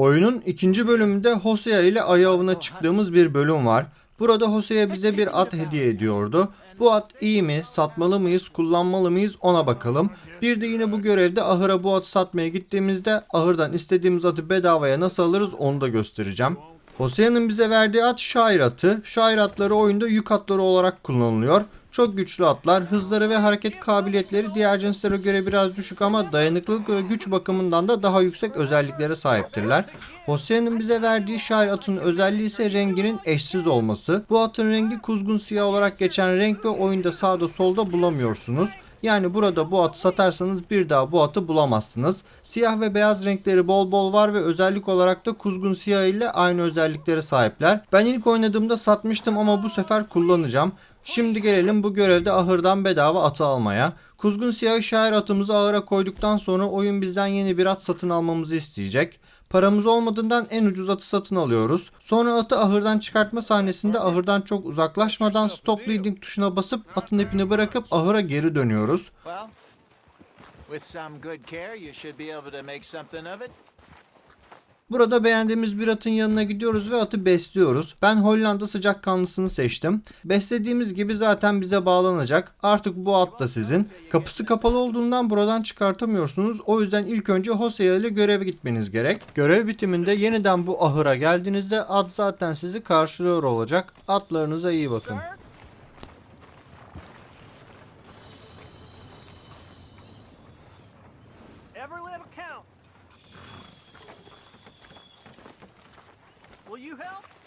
Oyunun ikinci bölümünde Hosea ile ayı avına çıktığımız bir bölüm var. Burada Hosea bize bir at hediye ediyordu. Bu at iyi mi, satmalı mıyız, kullanmalı mıyız ona bakalım. Bir de yine bu görevde ahıra bu atı satmaya gittiğimizde ahırdan istediğimiz atı bedavaya nasıl alırız onu da göstereceğim. Hosea'nın bize verdiği at şair atı. Şair atları oyunda yük atları olarak kullanılıyor. Çok güçlü atlar, hızları ve hareket kabiliyetleri diğer cinslere göre biraz düşük ama dayanıklılık ve güç bakımından da daha yüksek özelliklere sahiptirler. Hosea'nın bize verdiği şair atının özelliği ise renginin eşsiz olması. Bu atın rengi kuzgun siyah olarak geçen renk ve oyunda sağda solda bulamıyorsunuz. Yani burada bu atı satarsanız bir daha bu atı bulamazsınız. Siyah ve beyaz renkleri bol bol var ve özellik olarak da kuzgun siyah ile aynı özelliklere sahipler. Ben ilk oynadığımda satmıştım ama bu sefer kullanacağım. Şimdi gelelim bu görevde ahırdan bedava atı almaya. Kuzgun siyah şair atımızı ahıra koyduktan sonra oyun bizden yeni bir at satın almamızı isteyecek. Paramız olmadığından en ucuz atı satın alıyoruz. Sonra atı ahırdan çıkartma sahnesinde ahırdan çok uzaklaşmadan stop leading tuşuna basıp atın ipini bırakıp ahıra geri dönüyoruz. Burada beğendiğimiz bir atın yanına gidiyoruz ve atı besliyoruz. Ben Hollanda sıcakkanlısını seçtim. Beslediğimiz gibi zaten bize bağlanacak. Artık bu at da sizin. Kapısı kapalı olduğundan buradan çıkartamıyorsunuz. O yüzden ilk önce Hosea ile göreve gitmeniz gerek. Görev bitiminde yeniden bu ahıra geldiğinizde at zaten sizi karşılıyor olacak. Atlarınıza iyi bakın. Every little counts. you help?